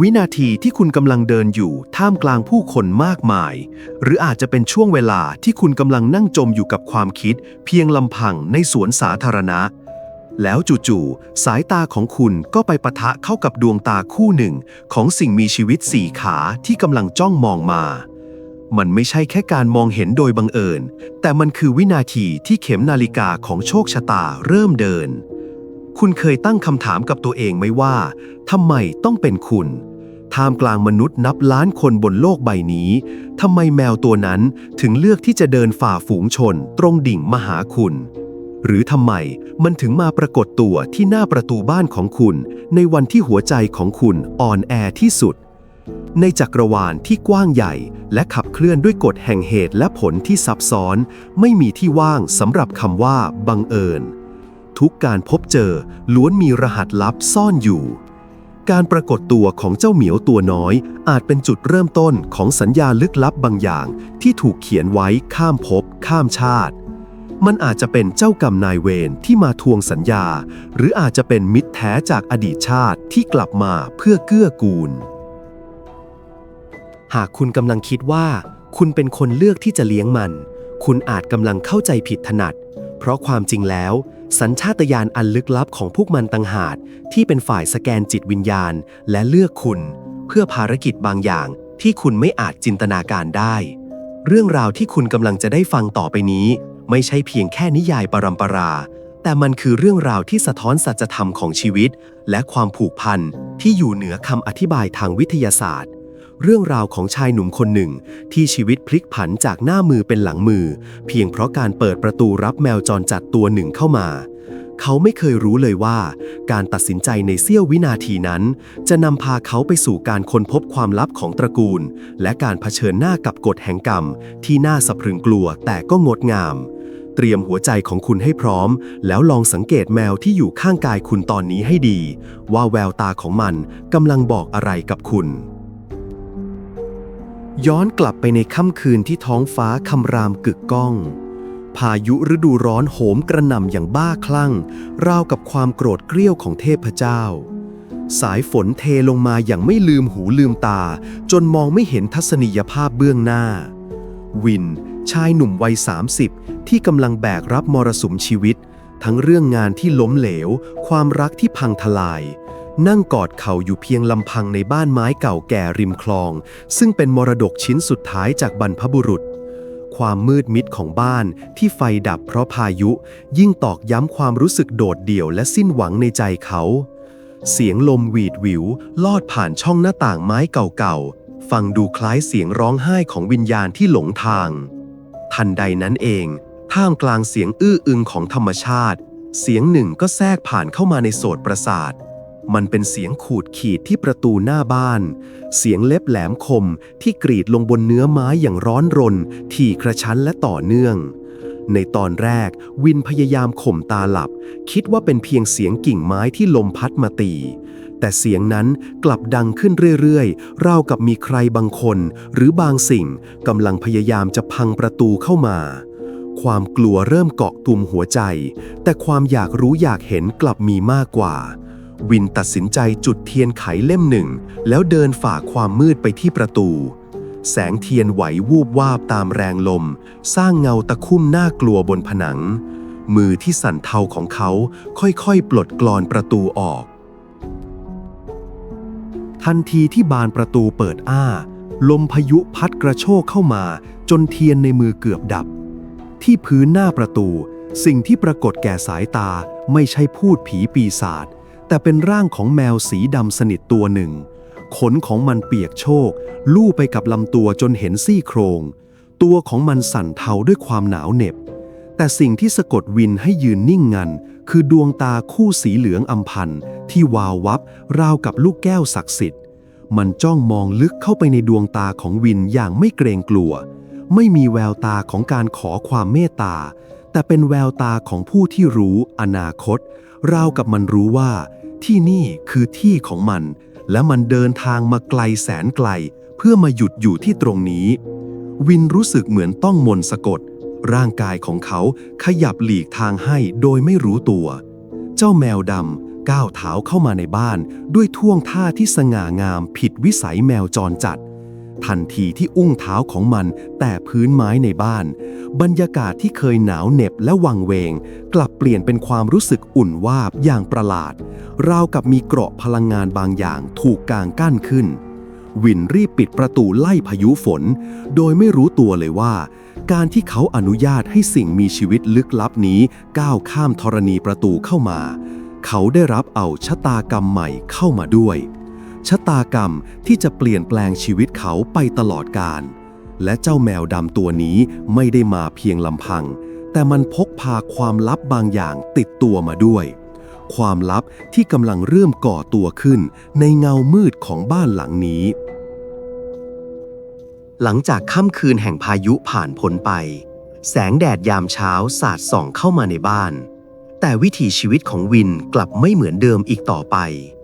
วินาทีที่คุณกำลังเดินอยู่ท่ามกลางผู้คนมากมาย หรืออาจจะเป็นช่วงเวลาที่คุณกำลังนั่งจมอยู่กับความคิด เพียงลำพังในสวนสาธารณะ แล้วจู่ๆสายตาของคุณก็ไปปะทะเข้ากับดวงตาคู่หนึ่ง ของสิ่งมีชีวิตสี่ขาที่กำลังจ้องมองมา มันไม่ใช่แค่การมองเห็นโดยบังเอิญ แต่มันคือวินาทีที่เข็มนาฬิกาของโชคชะตาเริ่มเดิน คุณเคยตั้งคำถามกับตัวเองไหมว่าทำไมต้องเป็นคุณ ท่ามกลางมนุษย์นับล้านคนบนโลกใบนี้ทำไมแมวตัวนั้นถึงเลือกที่จะเดินฝ่าฝูงชน ตรงดิ่งมาหาคุณ หรือทำไมมันถึงมาปรากฏตัวที่หน้าประตูบ้านของคุณ ในวันที่หัวใจของคุณอ่อนแอที่สุด ในจักรวาลที่กว้างใหญ่ และขับเคลื่อนด้วยกฎแห่งเหตุและผลที่ซับซ้อน ไม่มีที่ว่างสำหรับคำว่าบังเอิญ ทุกการพบเจอล้วนมีรหัสลับซ่อนอยู่ การปรากฏตัวของเจ้าเหมียวตัวน้อย อาจเป็นจุดเริ่มต้นของสัญญาลึกลับบางอย่าง ที่ถูกเขียนไว้ข้ามภพข้ามชาติ มันอาจจะเป็นเจ้ากรรมนายเวรที่มาทวงสัญญา หรืออาจจะเป็นมิตรแท้จากอดีตชาติที่กลับมาเพื่อเกื้อกูล หากคุณกำลังคิดว่า คุณเป็นคนเลือกที่จะเลี้ยงมัน คุณอาจกำลังเข้าใจผิดถนัด เพราะความจริงแล้ว สัญชาตญาณอันลึกลับของพวกมันต่างหากที่เป็นฝ่ายสแกนจิตวิญญาณ และเลือกคุณ เพื่อภารกิจบางอย่างที่คุณไม่อาจจินตนาการได้ เรื่องราวที่คุณกำลังจะได้ฟังต่อไปนี้ ไม่ใช่เพียงแค่นิยายปรัมปรา แต่มันคือเรื่องราวที่สะท้อนสัจธรรมของชีวิต และความผูกพันที่อยู่เหนือคำอธิบายทางวิทยาศาสตร์ เรื่องราวของชายหนุ่มคนหนึ่ง ที่ชีวิตพลิกผันจากหน้ามือเป็นหลังมือ เพียงเพราะการเปิดประตูรับแมวจรจัดตัวหนึ่งเข้ามา เขาไม่เคยรู้เลยว่า การตัดสินใจในเสี้ยววินาทีนั้น จะนำพาเขาไปสู่การค้นพบความลับของตระกูล และการเผชิญหน้ากับกฎแห่งกรรม ที่น่าสะพรึงกลัวแต่ก็งดงามเตรียมหัวใจของคุณให้พร้อม แล้วลองสังเกตแมวที่อยู่ข้างกายคุณตอนนี้ให้ดี ว่าแววตาของมันกำลังบอกอะไรกับคุณ ย้อนกลับไปในค่ำคืนที่ท้องฟ้าคำรามกึกก้อง พายุฤดูร้อนโหมกระหน่ำอย่างบ้าคลั่ง ราวกับความโกรธเกรี้ยวของเทพเจ้า สายฝนเทลงมาอย่างไม่ลืมหูลืมตา จนมองไม่เห็นทัศนียภาพเบื้องหน้า วิน ชายหนุ่มวัย 30 ที่กำลังแบกรับมรสุมชีวิต ทั้งเรื่องงานที่ล้มเหลว ความรักที่พังทลาย นั่งกอดเข่าอยู่เพียงลำพังในบ้านไม้เก่าแก่ริมคลอง ซึ่งเป็นมรดกชิ้นสุดท้ายจากบรรพบุรุษ ความมืดมิดของบ้านที่ไฟดับเพราะพายุ ยิ่งตอกย้ำความรู้สึกโดดเดี่ยวและสิ้นหวังในใจเขา เสียงลมหวีดหวิว ลอดผ่านช่องหน้าต่างไม้เก่าๆ ฟังดูคล้ายเสียงร้องไห้ของวิญญาณที่หลงทาง ทันใดนั้นเอง ท่ามกลางเสียงอื้ออึงของธรรมชาติ เสียงหนึ่งก็แทรกผ่านเข้ามาในโสตประสาท มันเป็นเสียงขูดขีดที่ประตูหน้าบ้าน เสียงเล็บแหลมคมที่กรีดลงบนเนื้อไม้อย่างร้อนรนถี่กระชั้นและต่อเนื่อง ในตอนแรกวินพยายามข่มตาหลับ คิดว่าเป็นเพียงเสียงกิ่งไม้ที่ลมพัดมาตี แต่เสียงนั้นกลับดังขึ้นเรื่อยๆ ราวกับมีใครบางคน หรือบางสิ่งกำลังพยายามจะพังประตูเข้ามาความกลัวเริ่มเกาะตุ่มหัวใจ แต่ความอยากรู้อยากเห็นกลับมีมากกว่า วินตัดสินใจจุดเทียนไขเล่มหนึ่ง แล้วเดินฝ่าความมืดไปที่ประตู แสงเทียนไหววูบวาบตามแรงลม สร้างเงาตะคุ่มน่ากลัวบนผนัง มือที่สั่นเทาของเขาค่อยๆ ปลดกลอนประตูออก ทันทีที่บานประตูเปิดอ้า ลมพายุพัดกระโชกเข้ามาจนเทียนในมือเกือบดับ ที่พื้นหน้าประตู สิ่งที่ปรากฏแก่สายตาไม่ใช่พูดผีปีศาจ แต่เป็นร่างของแมวสีดำสนิทตัวหนึ่ง ขนของมันเปียกโชก ลู่ไปกับลำตัวจนเห็นซี่โครง ตัวของมันสั่นเทาด้วยความหนาวเหน็บ แต่สิ่งที่สะกดวินให้ยืนนิ่งงัน คือดวงตาคู่สีเหลืองอำพันที่วาววับราวกับลูกแก้วศักดิ์สิทธิ์ มันจ้องมองลึกเข้าไปในดวงตาของวินอย่างไม่เกรงกลัว ไม่มีแววตาของการขอความเมตตา แต่เป็นแววตาของผู้ที่รู้อนาคต ราวกับมันรู้ว่า ที่นี่คือที่ของมัน และมันเดินทางมาไกลแสนไกล เพื่อมาหยุดอยู่ที่ตรงนี้ วินรู้สึกเหมือนต้องมนต์สะกด ร่างกายของเขาขยับหลีกทางให้โดยไม่รู้ตัว เจ้าแมวดำก้าวเท้าเข้ามาในบ้าน ด้วยท่วงท่าที่สง่างามผิดวิสัยแมวจรจัด ทันทีที่อุ้งเท้าของมันแตะพื้นไม้ในบ้าน บรรยากาศที่เคยหนาวเหน็บและวังเวง กลับเปลี่ยนเป็นความรู้สึกอุ่นวาบอย่างประหลาด ราวกับมีเกราะพลังงานบางอย่างถูกกางกั้นขึ้น วินรีบปิดประตูไล่พายุฝน โดยไม่รู้ตัวเลยว่า การที่เขาอนุญาตให้สิ่งมีชีวิตลึกลับนี้ก้าวข้ามธรณีประตูเข้ามา เขาได้รับเอาชะตากรรมใหม่เข้ามาด้วย ชะตากรรมที่จะเปลี่ยนแปลงชีวิตเขาไปตลอดกาลและเจ้าแมวดำตัวนี้ไม่ได้มาเพียงลำพัง แต่มันพกพาความลับบางอย่างติดตัวมาด้วย ความลับที่กำลังเริ่มก่อตัวขึ้นในเงามืดของบ้านหลังนี้ หลังจากค่ำคืนแห่งพายุผ่านพ้นไป แสงแดดยามเช้าสาดส่องเข้ามาในบ้าน แต่วิถีชีวิตของวินกลับไม่เหมือนเดิมอีกต่อไปเ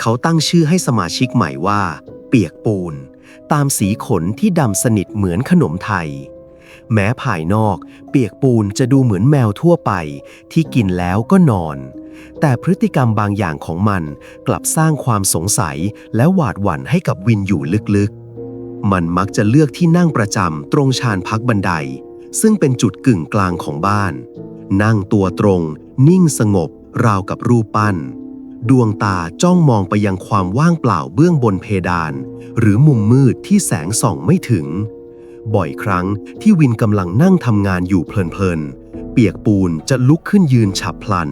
เขาตั้งชื่อให้สมาชิกใหม่ว่า เปียกปูน ตามสีขนที่ดำสนิทเหมือนขนมไทย แม้ภายนอก เปียกปูนจะดูเหมือนแมวทั่วไป ที่กินแล้วก็นอน แต่พฤติกรรมบางอย่างของมันกลับสร้างความสงสัยและหวาดหวั่นให้กับวินอยู่ลึกๆ มันมักจะเลือกที่นั่งประจำตรงชานพักบันได ซึ่งเป็นจุดกึ่งกลางของบ้าน นั่งตัวตรง นิ่งสงบราวกับรูปปั้น ดวงตาจ้องมองไปยังความว่างเปล่าเบื้องบนเพดาน หรือมุมมืดที่แสงส่องไม่ถึง บ่อยครั้งที่วินกำลังนั่งทำงานอยู่เพลินๆ เปียกปูนจะลุกขึ้นยืนฉับพลัน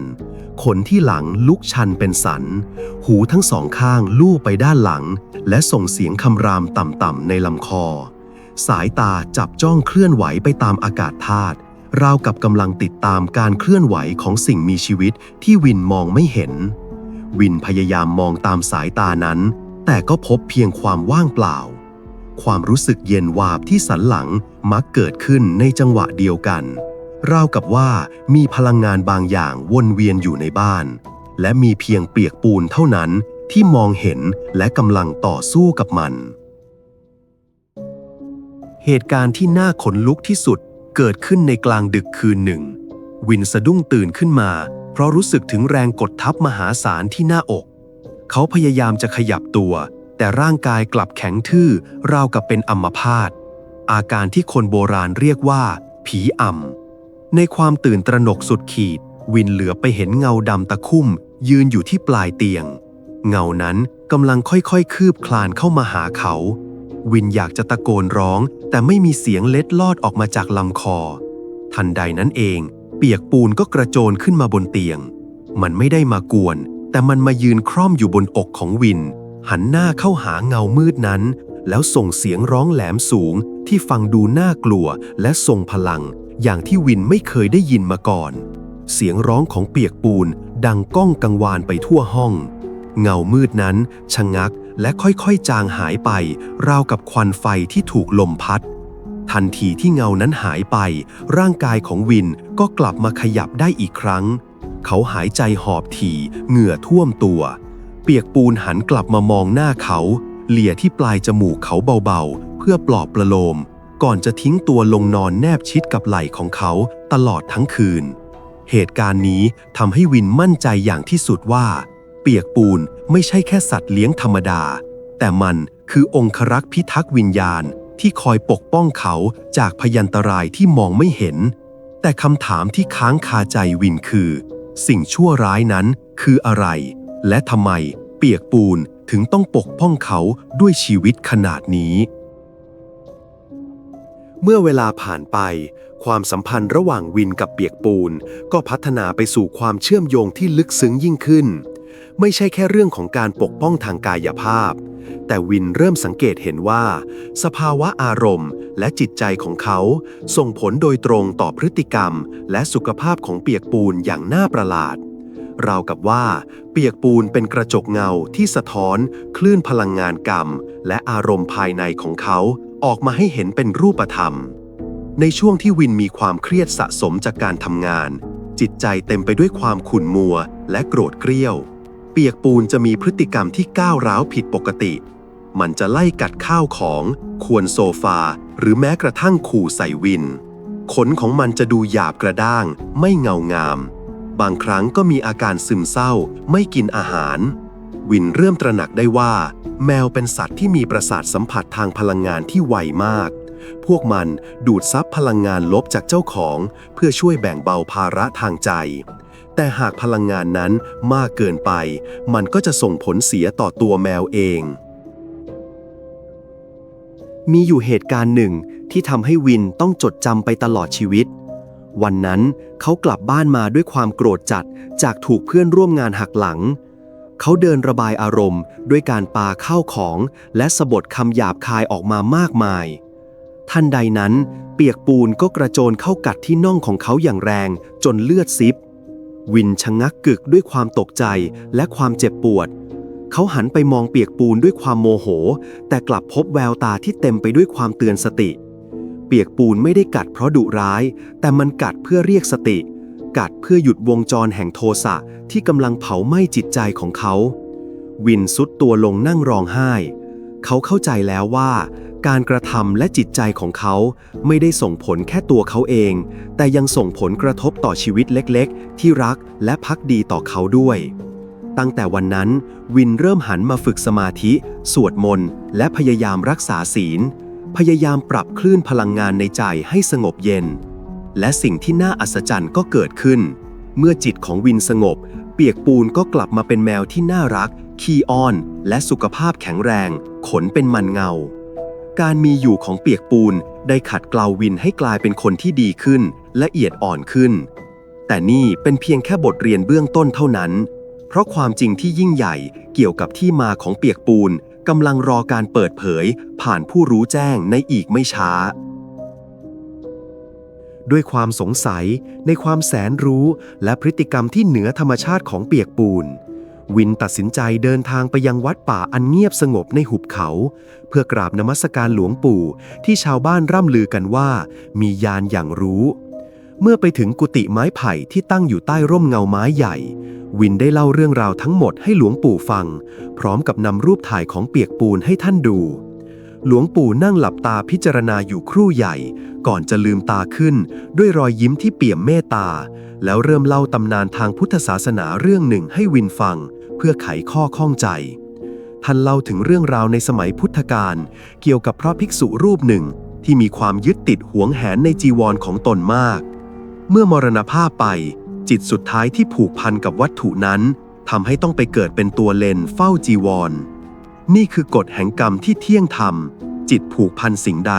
ขนที่หลังลุกชันเป็นสัน หูทั้งสองข้างลู่ไปด้านหลัง และส่งเสียงคำรามต่ำๆในลำคอ สายตาจับจ้องเคลื่อนไหวไปตามอากาศธาตุราวกับกำลังติดตามการเคลื่อนไหวของสิ่งมีชีวิตที่วินมองไม่เห็น วินพยายามมองตามสายตานั้น แต่ก็พบเพียงความว่างเปล่า ความรู้สึกเย็นวาบที่สันหลังมักเกิดขึ้นในจังหวะเดียวกัน ราวกับว่ามีพลังงานบางอย่างวนเวียนอยู่ในบ้าน และมีเพียงเปียกปูนเท่านั้นที่มองเห็นและกำลังต่อสู้กับมัน เหตุการณ์ที่น่าขนลุกที่สุดเกิดขึ้นในกลางดึกคืนหนึ่ง วินสะดุ้งตื่นขึ้นมา เพราะรู้สึกถึงแรงกดทับมหาศาลที่หน้าอก เขาพยายามจะขยับตัว แต่ร่างกายกลับแข็งทื่อราวกับเป็นอัมพาตอาการที่คนโบราณเรียกว่า ผีอ่ำในความตื่นตระหนกสุดขีด วินเหลือไปเห็นเงาดำตะคุ่ม ยืนอยู่ที่ปลายเตียง เงานั้นกำลังค่อยๆ คืบคลานเข้ามาหาเขา วินอยากจะตะโกนร้อง แต่ไม่มีเสียงเล็ดลอดออกมาจากลำคอ ทันใดนั้นเอง เปียกปูนก็กระโจนขึ้นมาบนเตียง มันไม่ได้มากวน แต่มันมายืนคร่อมอยู่บนอกของวิน หันหน้าเข้าหาเงามืดนั้น แล้วส่งเสียงร้องแหลมสูงที่ฟังดูน่ากลัวและทรงพลัง อย่างที่วินไม่เคยได้ยินมาก่อน เสียงร้องของเปียกปูนดังก้องกังวานไปทั่วห้อง เงามืดนั้นชะงักและค่อยๆจางหายไป ราวกับควันไฟที่ถูกลมพัด ทันทีที่เงานั้นหายไป ร่างกายของวินก็กลับมาขยับได้อีกครั้ง เขาหายใจหอบถี่เหงื่อท่วมตัว เปียกปูนหันกลับมามองหน้าเขา เหลี่ยที่ปลายจมูกเขาเบาๆ เพื่อปลอบประโลม ก่อนจะทิ้งตัวลงนอนแนบชิดกับไหล่ของเขาตลอดทั้งคืน เหตุการณ์นี้ทำให้วินมั่นใจอย่างที่สุดว่า เปียกปูนไม่ใช่แค่สัตว์เลี้ยงธรรมดา แต่มันคือองครักษ์พิทักษ์วิญญาณ ที่คอยปกป้องเขาจากพยันตรายที่มองไม่เห็น แต่คำถามที่ค้างคาใจวินคือ สิ่งชั่วร้ายนั้นคืออะไร และทำไมเปียกปูนถึงต้องปกป้องเขาด้วยชีวิตขนาดนี้ เมื่อเวลาผ่านไป ความสัมพันธ์ระหว่างวินกับเปียกปูน ก็พัฒนาไปสู่ความเชื่อมโยงที่ลึกซึ้งยิ่งขึ้น ไม่ใช่แค่เรื่องของการปกป้องทางกายภาพ แต่วินเริ่มสังเกตเห็นว่า สภาวะอารมณ์ และจิตใจของเขา ส่งผลโดยตรงต่อพฤติกรรม และสุขภาพของเปียกปูนอย่างน่าประหลาด ราวกับว่า เปียกปูนเป็นกระจกเงาที่สะท้อน คลื่นพลังงานกรรม และอารมณ์ภายในของเขาออกมาให้เห็นเป็นรูปธรรม ในช่วงที่วินมีความเครียดสะสมจากการทำงาน จิตใจเต็มไปด้วยความขุ่นมัวและโกรธเกรี้ยว เปียกปูนจะมีพฤติกรรมที่ก้าวร้าวผิดปกติ มันจะไล่กัดข้าวของ ควรโซฟา หรือแม้กระทั่งขู่ใส่วิน ขนของมันจะดูหยาบกระด้าง ไม่เงางาม บางครั้งก็มีอาการซึมเศร้า ไม่กินอาหาร วินเริ่มตระหนักได้ว่า แมวเป็นสัตว์ที่มีประสาทสัมผัสทางพลังงานที่ไวมาก พวกมันดูดซับพลังงานลบจากเจ้าของ เพื่อช่วยแบ่งเบาภาระทางใจ แต่หากพลังงานนั้นมากเกินไป มันก็จะส่งผลเสียต่อตัวแมวเอง มีอยู่เหตุการณ์หนึ่งที่ทำให้วินต้องจดจำไปตลอดชีวิต วันนั้นเขากลับบ้านมาด้วยความโกรธจัดจากถูกเพื่อนร่วมงานหักหลัง เขาเดินระบายอารมณ์ ด้วยการปาข้าวของ และสะบดคำหยาบคายออกมามากมายทันใดนั้น เปียกปูนก็กระโจนเข้ากัดที่น่องของเขาอย่างแรง จนเลือดซิบ วินชะงักกึกด้วยความตกใจและความเจ็บปวด เขาหันไปมองเปียกปูนด้วยความโมโห แต่กลับพบแววตาที่เต็มไปด้วยความเตือนสติ เปียกปูนไม่ได้กัดเพราะดุร้าย แต่มันกัดเพื่อเรียกสติ กัดเพื่อหยุดวงจรแห่งโทสะที่กำลังเผาไหม้จิตใจของเขา วินสุดตัวลงนั่งร้องไห้ เขาเข้าใจแล้วว่า การกระทำและจิตใจของเขาไม่ได้ส่งผลแค่ตัวเขาเอง แต่ยังส่งผลกระทบต่อชีวิตเล็กๆ ที่รักและพักดีต่อเขาด้วย ตั้งแต่วันนั้น วินเริ่มหันมาฝึกสมาธิ สวดมนต์ และพยายามรักษาศีล พยายามปรับคลื่นพลังงานในใจให้สงบเย็น และสิ่งที่น่าอัศจรรย์ก็เกิดขึ้น เมื่อจิตของวินสงบ เปียกปูนก็กลับมาเป็นแมวที่น่ารัก ขี้อ้อน และสุขภาพแข็งแรง ขนเป็นมันเงา การมีอยู่ของเปียกปูนได้ขัดเกลาวินให้กลายเป็นคนที่ดีขึ้น ละเอียดอ่อนขึ้น แต่นี่เป็นเพียงแค่บทเรียนเบื้องต้นเท่านั้น เพราะความจริงที่ยิ่งใหญ่เกี่ยวกับที่มาของเปียกปูนกำลังรอการเปิดเผย ผ่านผู้รู้แจ้งในอีกไม่ช้า ด้วยความสงสัยในความแสนรู้และพฤติกรรมที่เหนือธรรมชาติของเปียกปูน วินตัดสินใจเดินทางไปยังวัดป่าอันเงียบสงบในหุบเขา เพื่อกราบนมัสการหลวงปู่ ที่ชาวบ้านร่ำลือกันว่า มียานอย่างรู้ เมื่อไปถึงกุฏิไม้ไผ่ที่ตั้งอยู่ใต้ร่มเงาไม้ใหญ่ วินได้เล่าเรื่องราวทั้งหมดให้หลวงปู่ฟัง พร้อมกับนำรูปถ่ายของเปียกปูนให้ท่านดู หลวงปู่นั่งหลับตาพิจารณาอยู่ครู่ใหญ่ ก่อนจะลืมตาขึ้น ด้วยรอยยิ้มที่เปี่ยมเมตตาแล้วเริ่มเล่าตำนานทางพุทธศาสนาเรื่องหนึ่งให้วินฟัง เพื่อไขข้อข้องใจ ท่านเล่าถึงเรื่องราวในสมัยพุทธกาลเกี่ยวกับพระภิกษุรูปหนึ่งที่มีความยึดติดหวงแหนในจีวรของตนมาก เมื่อมรณภาพไป จิตสุดท้ายที่ผูกพันกับวัตถุนั้นทำให้ต้องไปเกิดเป็นตัวเลนเฝ้าจีวร นี่คือกฎแห่งกรรมที่เที่ยงธรรม จิตผูกพันสิ่งใด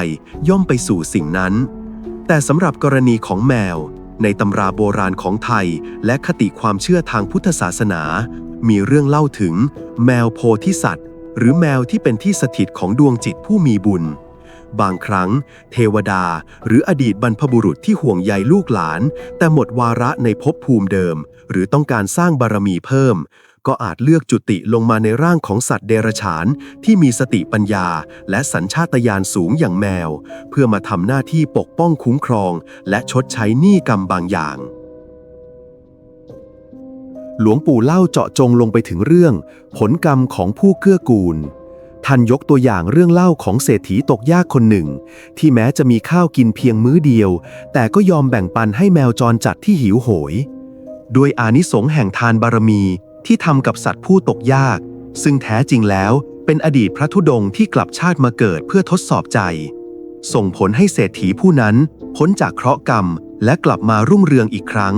ย่อมไปสู่สิ่งนั้น แต่สำหรับกรณีของแมว ในตำราโบราณของไทย และคติความเชื่อทางพุทธศาสนา มีเรื่องเล่าถึง แมวโพธิสัตว์ หรือแมวที่เป็นที่สถิตของดวงจิตผู้มีบุญ บางครั้ง เทวดา หรืออดีตบรรพบุรุษที่ห่วงใยลูกหลาน แต่หมดวาระในภพภูมิเดิม หรือต้องการสร้างบารมีเพิ่ม ก็อาจเลือกจุติลงมาในร่างของสัตว์เดรัจฉาน ที่มีสติปัญญา และสัญชาตญาณสูงอย่างแมว เพื่อมาทำหน้าที่ปกป้องคุ้มครอง และชดใช้หนี้กรรมบางอย่าง หลวงปู่เล่าเจาะจงลงไปถึงเรื่อง ผลกรรมของผู้เกื้อกูล ท่านยกตัวอย่างเรื่องเล่าของเศรษฐีตกยากคนหนึ่ง ที่แม้จะมีข้าวกินเพียงมื้อเดียว แต่ก็ยอมแบ่งปันให้แมวจรจัดที่หิวโหย ด้วยอานิสงส์แห่งทานบารมีที่ทำกับสัตว์ผู้ตกยาก ซึ่งแท้จริงแล้วเป็นอดีตพระธุดงค์ที่กลับชาติมาเกิดเพื่อทดสอบใจ ส่งผลให้เศรษฐีผู้นั้นพ้นจากเคราะห์กรรมและกลับมารุ่งเรืองอีกครั้ง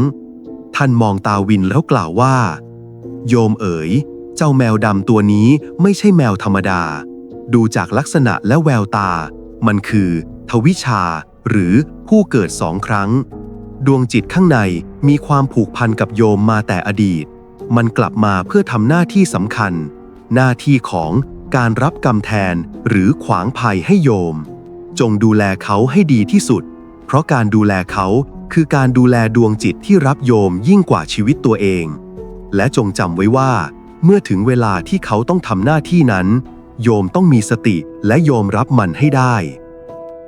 ท่านมองตาวินแล้วกล่าวว่า โยมเอ๋ย เจ้าแมวดำตัวนี้ไม่ใช่แมวธรรมดา ดูจากลักษณะและแววตา มันคือ ทวิชา หรือผู้เกิดสองครั้ง ดวงจิตข้างในมีความผูกพันกับโยมมาแต่อดีต มันกลับมาเพื่อทำหน้าที่สำคัญ หน้าที่ของการรับกรรมแทนหรือขวางภัยให้โยม จงดูแลเขาให้ดีที่สุด เพราะการดูแลเขา คือการดูแลดวงจิตที่รับโยมยิ่งกว่าชีวิตตัวเอง และจงจำไว้ว่า เมื่อถึงเวลาที่เขาต้องทำหน้าที่นั้น โยมต้องมีสติและโยมรับมันให้ได้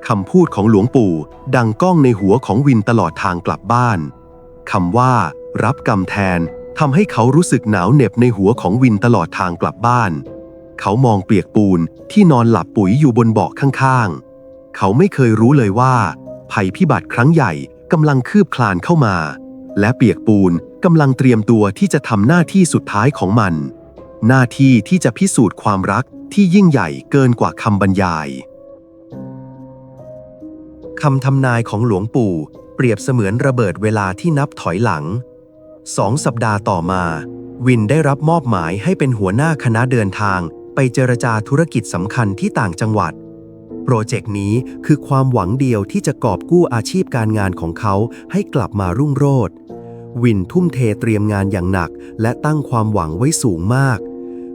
คำพูดของหลวงปู่ ดังก้องในหัวของวินตลอดทางกลับบ้านคำว่า รับกรรมแทนทำให้เขารู้สึกหนาวเหน็บในหัวของวินตลอดทางกลับบ้าน เขามองเปียกปูนที่นอนหลับปุ๋ยอยู่บนเบาะข้างๆ เขาไม่เคยรู้เลยว่า ภัยพิบัติครั้งใหญ่ กำลังคืบคลานเข้ามา และเปียกปูนกำลังเตรียมตัวที่จะทำหน้าที่สุดท้ายของมัน หน้าที่ที่จะพิสูจน์ความรักที่ยิ่งใหญ่เกินกว่าคำบรรยายคำทำนายของหลวงปู่ เปรียบเสมือนระเบิดเวลาที่นับถอยหลังสองสัปดาห์ต่อมา วินได้รับมอบหมายให้เป็นหัวหน้าคณะเดินทางไปเจรจาธุรกิจสำคัญที่ต่างจังหวัด รเจกต์นี้คือความหวังเดียวที่จะกอบกู้อาชีพการงานของเขาให้กลับมารุ่งโรจน์วินทุ่มเทเตรียมงานอย่างหนัก และตั้งความหวังไว้สูงมาก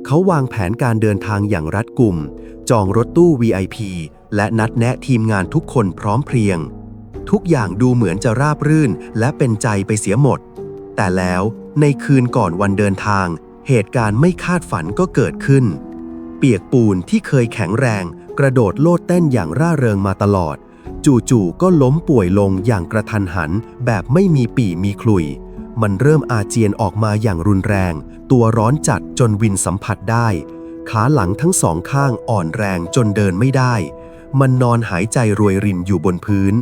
เขาวางแผนการเดินทางอย่างรัดกุม จองรถตู้ VIP และนัดแนะทีมงานทุกคนพร้อมเพรียง ทุกอย่างดูเหมือนจะราบรื่นและเป็นใจไปเสียหมด แต่แล้วในคืนก่อนวันเดินทาง เหตุการณ์ไม่คาดฝันก็เกิดขึ้น เปียกปูนที่เคยแข็งแรง กระโดดโลดเต้นอย่างร่าเริงมาตลอด จู่ๆก็ล้มป่วยลงอย่างกระทันหัน แบบไม่มีปี่มีคลุย มันเริ่มอาเจียนออกมาอย่างรุนแรง ตัวร้อนจัดจนวินสัมผัสได้ ขาหลังทั้งสองข้างอ่อนแรงจนเดินไม่ได้ มันนอนหายใจรวยรินอยู่บนพื้น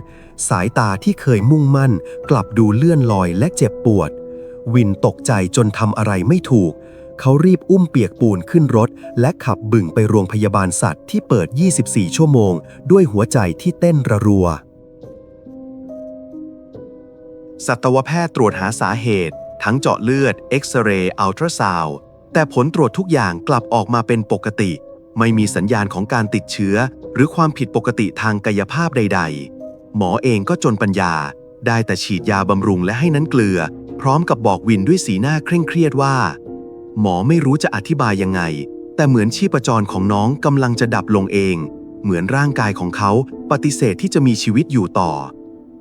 สายตาที่เคยมุ่งมั่น กลับดูเลื่อนลอยและเจ็บปวด วินตกใจจนทำอะไรไม่ถูก เขารีบอุ้มเปียกปูนขึ้นรถ และขับบึ่งไปโรงพยาบาลสัตว์ที่เปิด 24 ชั่วโมง ด้วยหัวใจที่เต้นระรัว สัตวแพทย์ตรวจหาสาเหตุ ทั้งเจาะเลือด เอ็กซเรย์ อัลตราซาวด์แต่ผลตรวจทุกอย่างกลับออกมาเป็นปกติ ไม่มีสัญญาณของการติดเชื้อ หรือความผิดปกติทางกายภาพใด ๆ หมอเองก็จนปัญญา ได้แต่ฉีดยาบำรุงและให้น้ำเกลือ พร้อมกับบอกวินด้วยสีหน้าเคร่งเครียดว่า หมอไม่รู้จะอธิบายยังไง แต่เหมือนชีพจรของน้องกำลังจะดับลงเอง เหมือนร่างกายของเขาปฏิเสธที่จะมีชีวิตอยู่ต่อ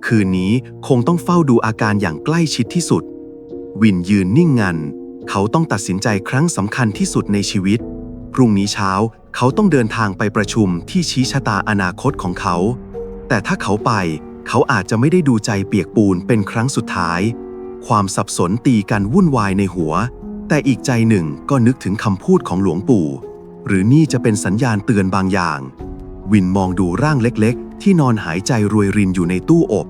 คืนนี้คงต้องเฝ้าดูอาการอย่างใกล้ชิดที่สุด วินยืนนิ่งงัน เขาต้องตัดสินใจครั้งสำคัญที่สุดในชีวิต พรุ่งนี้เช้าเขาต้องเดินทางไปประชุมที่ชี้ชะตาอนาคตของเขา แต่ถ้าเขาไปเขาอาจจะไม่ได้ดูใจเปียกปูนเป็นครั้งสุดท้าย ความสับสนตีกันวุ่นวายในหัว แต่อีกใจหนึ่งก็นึกถึงคำพูดของหลวงปู่ หรือนี่จะเป็นสัญญาณเตือนบางอย่าง วินมองดูร่างเล็กๆ ที่นอนหายใจรวยรินอยู่ในตู้อบ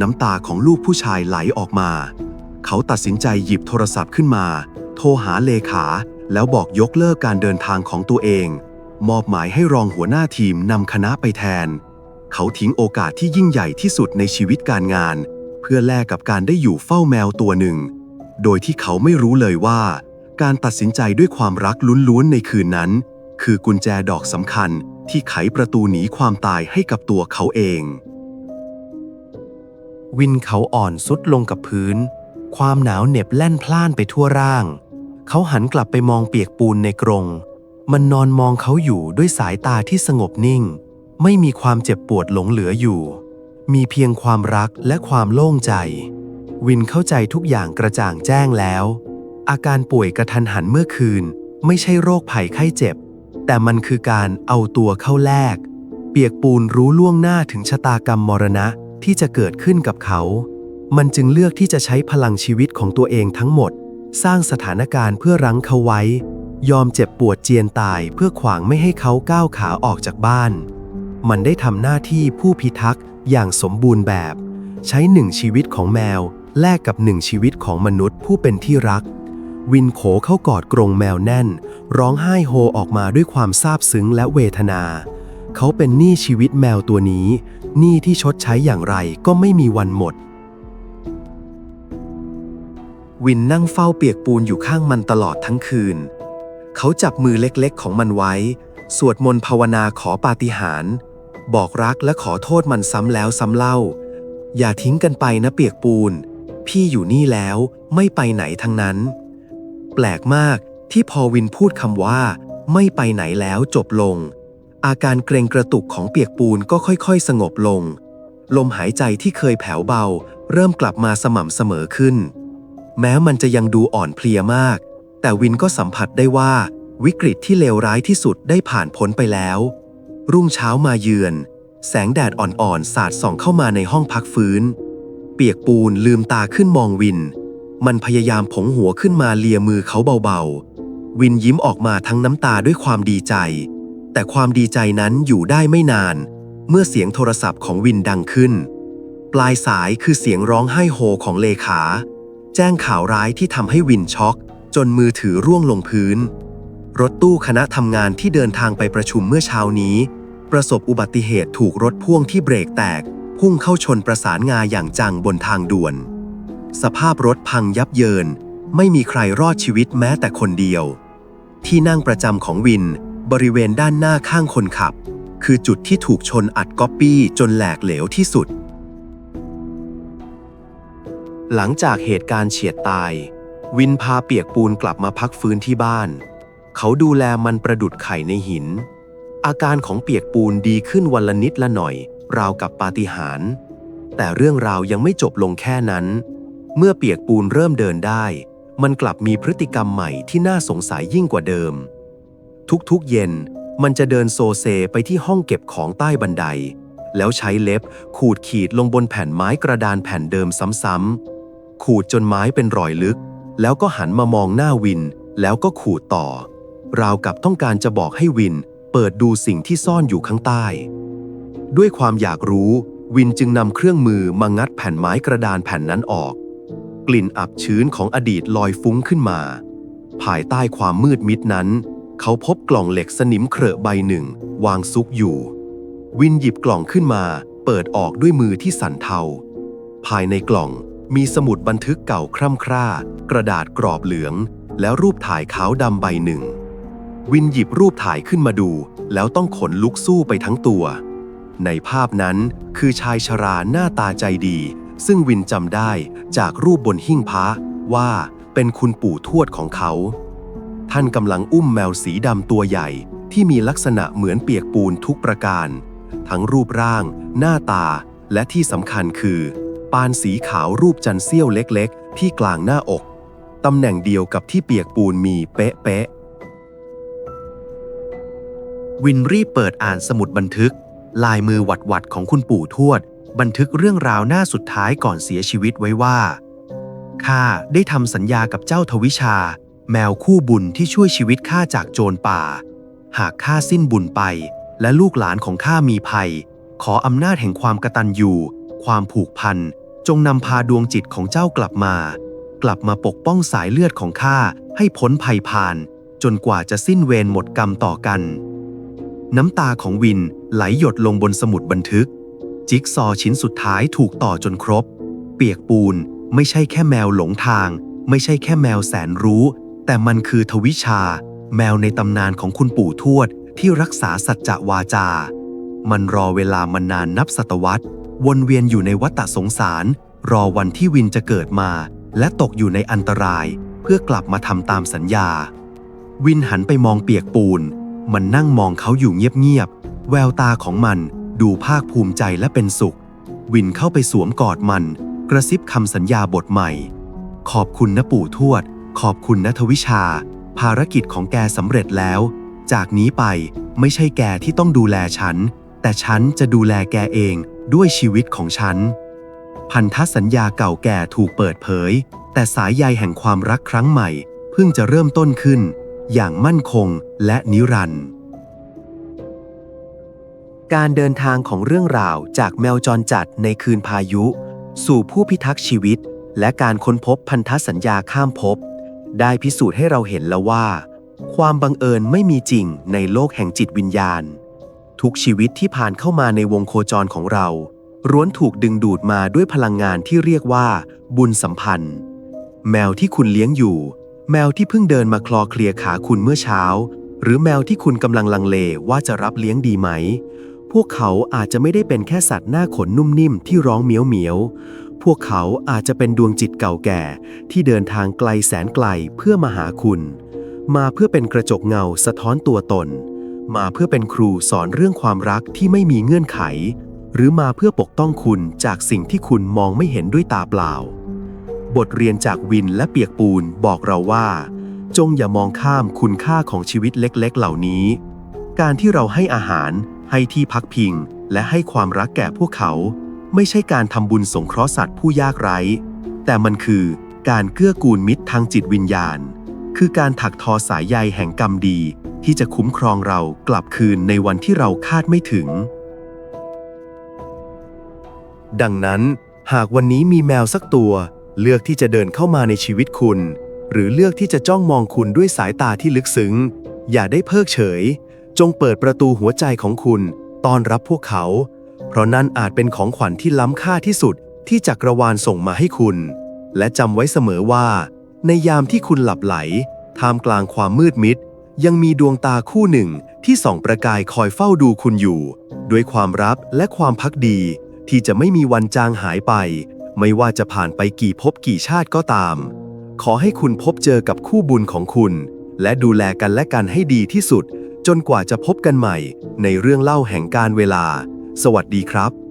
น้ำตาของลูกผู้ชายไหลออกมา เขาตัดสินใจหยิบโทรศัพท์ขึ้นมา โทรหาเลขา แล้วบอกยกเลิกการเดินทางของตัวเอง มอบหมายให้รองหัวหน้าทีมนำคณะไปแทน เขาทิ้งโอกาสที่ยิ่งใหญ่ที่สุดในชีวิตการงาน เพื่อแลกกับการได้อยู่เฝ้าแมวตัวหนึ่ง โดยที่เขาไม่รู้เลยว่า การตัดสินใจด้วยความรักลุ้นๆในคืนนั้น คือกุญแจดอกสำคัญที่ไขประตูหนีความตายให้กับตัวเขาเอง วินเขาอ่อนสุดลงกับพื้น ความหนาวเหน็บแล่นพล่านไปทั่วร่าง เขาหันกลับไปมองเปียกปูนในกรง มันนอนมองเขาอยู่ด้วยสายตาที่สงบนิ่ง ไม่มีความเจ็บปวดหลงเหลืออยู่ มีเพียงความรักและความโล่งใจ วินเข้าใจทุกอย่างกระจ่างแจ้งแล้ว อาการป่วยกระทันหันเมื่อคืน ไม่ใช่โรคภัยไข้เจ็บ แต่มันคือการเอาตัวเข้าแลก เปียกปูนรู้ล่วงหน้าถึงชะตากรรมมรณะที่จะเกิดขึ้นกับเขา มันจึงเลือกที่จะใช้พลังชีวิตของตัวเองทั้งหมด สร้างสถานการณ์เพื่อรั้งเขาไว้ ยอมเจ็บปวดเจียนตายเพื่อขวางไม่ให้เขาก้าวขาออกจากบ้าน มันได้ทำหน้าที่ผู้พิทักษ์อย่างสมบูรณ์แบบ ใช้หนึ่งชีวิตของแมว แลกกับหนึ่งชีวิตของมนุษย์ผู้เป็นที่รัก วินโขเข้ากอดกรงแมวแน่น ร้องไห้โฮออกมาด้วยความซาบซึ้งและเวทนา เขาเป็นหนี้ชีวิตแมวตัวนี้ หนี้ที่ชดใช้อย่างไรก็ไม่มีวันหมด วินนั่งเฝ้าเปียกปูนอยู่ข้างมันตลอดทั้งคืน เขาจับมือเล็กๆของมันไว้ สวดมนต์ภาวนาขอปาฏิหาริย์บอกรักและขอโทษมันซ้ำแล้วซ้ำเล่า อย่าทิ้งกันไปนะเปียกปูน พี่อยู่นี่แล้วไม่ไปไหนทั้งนั้น แปลกมากที่พอวินพูดคำว่า ไม่ไปไหนแล้วจบลง อาการเกรงกระตุกของเปียกปูนก็ค่อยๆ สงบลง ลมหายใจที่เคยแผ่วเบา เริ่มกลับมาสม่ำเสมอขึ้น แม้มันจะยังดูอ่อนเพลียมาก แต่วินก็สัมผัสได้ว่า วิกฤตที่เลวร้ายที่สุดได้ผ่านพ้นไปแล้ว รุ่งเช้ามาเยือน แสงแดดอ่อนๆสาดส่องเข้ามาในห้องพักฟื้น เปียกปูนลืมตาขึ้นมองวิน มันพยายามผงหัวขึ้นมาเลียมือเขาเบาๆ วินยิ้มออกมาทั้งน้ำตาด้วยความดีใจ แต่ความดีใจนั้นอยู่ได้ไม่นาน เมื่อเสียงโทรศัพท์ของวินดังขึ้น ปลายสายคือเสียงร้องไห้โฮของเลขา แจ้งข่าวร้ายที่ทำให้วินช็อก จนมือถือร่วงลงพื้น รถตู้คณะทำงานที่เดินทางไปประชุมเมื่อเช้านี้ ประสบอุบัติเหตุถูกรถพ่วงที่เบรกแตก พุ่งเข้าชนประสานงาอย่างจังบนทางด่วน สภาพรถพังยับเยิน ไม่มีใครรอดชีวิตแม้แต่คนเดียว ที่นั่งประจำของวิน บริเวณด้านหน้าข้างคนขับ คือจุดที่ถูกชนอัดก๊อปปี้จนแหลกเหลวที่สุด หลังจากเหตุการณ์เฉียดตาย วินพาเปียกปูนกลับมาพักฟื้นที่บ้าน เขาดูแลมันประดุดไข่ในหิน อาการของเปียกปูนดีขึ้นวันละนิดละหน่อย ราวกับปาฏิหาริย์แต่เรื่องราวยังไม่จบลงแค่นั้น เมื่อเปียกปูนเริ่มเดินได้ มันกลับมีพฤติกรรมใหม่ที่น่าสงสัยยิ่งกว่าเดิม ทุกๆเย็นมันจะเดินโซเซไปที่ห้องเก็บของใต้บันได แล้วใช้เล็บขูดขีดลงบนแผ่นไม้กระดานแผ่นเดิมซ้ำๆขูดจนไม้เป็นรอยลึก แล้วก็หันมามองหน้าวิน แล้วก็ขูดต่อ ราวกับต้องการจะบอกให้วิน เปิดดูสิ่งที่ซ่อนอยู่ข้างใต้ ด้วยความอยากรู้ วินจึงนำเครื่องมือมางัดแผ่นไม้กระดานแผ่นนั้นออก กลิ่นอับชื้นของอดีตลอยฟุ้งขึ้นมา ภายใต้ความมืดมิดนั้น เขาพบกล่องเหล็กสนิมเครอะใบหนึ่ง วางซุกอยู่ วินหยิบกล่องขึ้นมา เปิดออกด้วยมือที่สั่นเทา ภายในกล่องมีสมุดบันทึกเก่าคร่ำคร่า กระดาษกรอบเหลือง แล้วรูปถ่ายขาวดำใบหนึ่ง วินหยิบรูปถ่ายขึ้นมาดู แล้วต้องขนลุกสู้ไปทั้งตัว ในภาพนั้นคือชายชราหน้าตาใจดี ซึ่งวินจำได้จากรูปบนหิ้งพระว่าเป็นคุณปู่ทวดของเขา ท่านกำลังอุ้มแมวสีดำตัวใหญ่ที่มีลักษณะเหมือนเปียกปูนทุกประการ ทั้งรูปร่าง หน้าตา และที่สำคัญคือ ปานสีขาวรูปจันเสี้ยวเล็กๆ ที่กลางหน้าอกตำแหน่งเดียวกับที่เปียกปูนมีเป๊ะๆวินรีบเปิดอ่านสมุดบันทึก ลายมือหวัดๆของคุณปู่ทวด บันทึกเรื่องราวหน้าสุดท้ายก่อนเสียชีวิตไว้ว่า ข้าได้ทำสัญญากับเจ้าทวิชา แมวคู่บุญที่ช่วยชีวิตข้าจากโจรป่า หากข้าสิ้นบุญไป และลูกหลานของข้ามีภัย ขออำนาจแห่งความกตัญญูความผูกพัน จงนำพาดวงจิตของเจ้ากลับมา กลับมาปกป้องสายเลือดของข้าให้พ้นภัยพาน จนกว่าจะสิ้นเวรหมดกรรมต่อกัน น้ำตาของวินไหลหยดลงบนสมุดบันทึก จิ๊กซอว์ชิ้นสุดท้ายถูกต่อจนครบ เปียกปูนไม่ใช่แค่แมวหลงทาง ไม่ใช่แค่แมวแสนรู้ แต่มันคือทวิชา แมวในตำนานของคุณปู่ทวด ที่รักษาสัจจะวาจา มันรอเวลามานานนับศตวรรษ วนเวียนอยู่ในวัฏสงสาร รอวันที่วินจะเกิดมา และตกอยู่ในอันตราย เพื่อกลับมาทำตามสัญญา วินหันไปมองเปียกปูน มันนั่งมองเขาอยู่เงียบๆ แววตาของมันดูภาคภูมิใจและเป็นสุข วินเข้าไปสวมกอดมัน กระซิบคำสัญญาบทใหม่ ขอบคุณนะปู่ทวด ขอบคุณนะทวิชา ภารกิจของแกสำเร็จแล้ว จากนี้ไปไม่ใช่แกที่ต้องดูแลฉัน แต่ฉันจะดูแลแกเองด้วยชีวิตของฉัน พันธสัญญาเก่าแก่ถูกเปิดเผย แต่สายใยแห่งความรักครั้งใหม่ เพิ่งจะเริ่มต้นขึ้น อย่างมั่นคงและนิรันดร์การเดินทางของเรื่องราวจากแมวจรจัดในคืนพายุ สู่ผู้พิทักษ์ชีวิต และการค้นพบพันธสัญญาข้ามภพได้พิสูจน์ให้เราเห็นแล้วว่า ความบังเอิญไม่มีจริงในโลกแห่งจิตวิญญาณ ทุกชีวิตที่ผ่านเข้ามาในวงโคจรของเราร้วนถูกดึงดูดมาด้วยพลังงานที่เรียกว่า บุญสัมพันธ์ แมวที่คุณเลี้ยงอยู่ แมวที่เพิ่งเดินมาคลอเคลียขาคุณเมื่อเช้า หรือแมวที่คุณกำลังลังเลว่าจะรับเลี้ยงดีไหม พวกเขาอาจจะไม่ได้เป็นแค่สัตว์หน้าขนนุ่มนิ่มที่ร้องเมียวเมียวพวกเขาอาจจะเป็นดวงจิตเก่าแก่ ที่เดินทางไกลแสนไกลเพื่อมาหาคุณ มาเพื่อเป็นกระจกเงาสะท้อนตัวตน มาเพื่อเป็นครูสอนเรื่องความรักที่ไม่มีเงื่อนไข หรือมาเพื่อปกป้องคุณจากสิ่งที่คุณมองไม่เห็นด้วยตาเปล่า บทเรียนจากวินและเปียกปูนบอกเราว่า จงอย่ามองข้ามคุณค่าของชีวิตเล็กๆ เหล่านี้ การที่เราให้อาหาร ให้ที่พักพิง และให้ความรักแก่พวกเขา ไม่ใช่การทำบุญสงเคราะห์สัตว์ผู้ยากไร้ แต่มันคือการเกื้อกูลมิตรทางจิตวิญญาณ คือการถักทอสายใยแห่งกรรมดี ที่จะคุ้มครองเรากลับคืนในวันที่เราคาดไม่ถึง ดังนั้นหากวันนี้มีแมวสักตัว เลือกที่จะเดินเข้ามาในชีวิตคุณ หรือเลือกที่จะจ้องมองคุณด้วยสายตาที่ลึกซึ้ง อย่าได้เพิกเฉย จงเปิดประตูหัวใจของคุณต้อนรับพวกเขา เพราะนั่นอาจเป็นของขวัญที่ล้ำค่าที่สุดที่จักรวาลส่งมาให้คุณ และจำไว้เสมอว่า ในยามที่คุณหลับไหล ท่ามกลางความมืดมิด ยังมีดวงตาคู่หนึ่งที่ส่องประกายคอยเฝ้าดูคุณอยู่ ด้วยความรักและความพักดีที่จะไม่มีวันจางหายไป ไม่ว่าจะผ่านไปกี่ภพกี่ชาติก็ตาม ขอให้คุณพบเจอกับคู่บุญของคุณ และดูแลกันและกันให้ดีที่สุด จนกว่าจะพบกันใหม่ ในเรื่องเล่าแห่งการเวลา สวัสดีครับ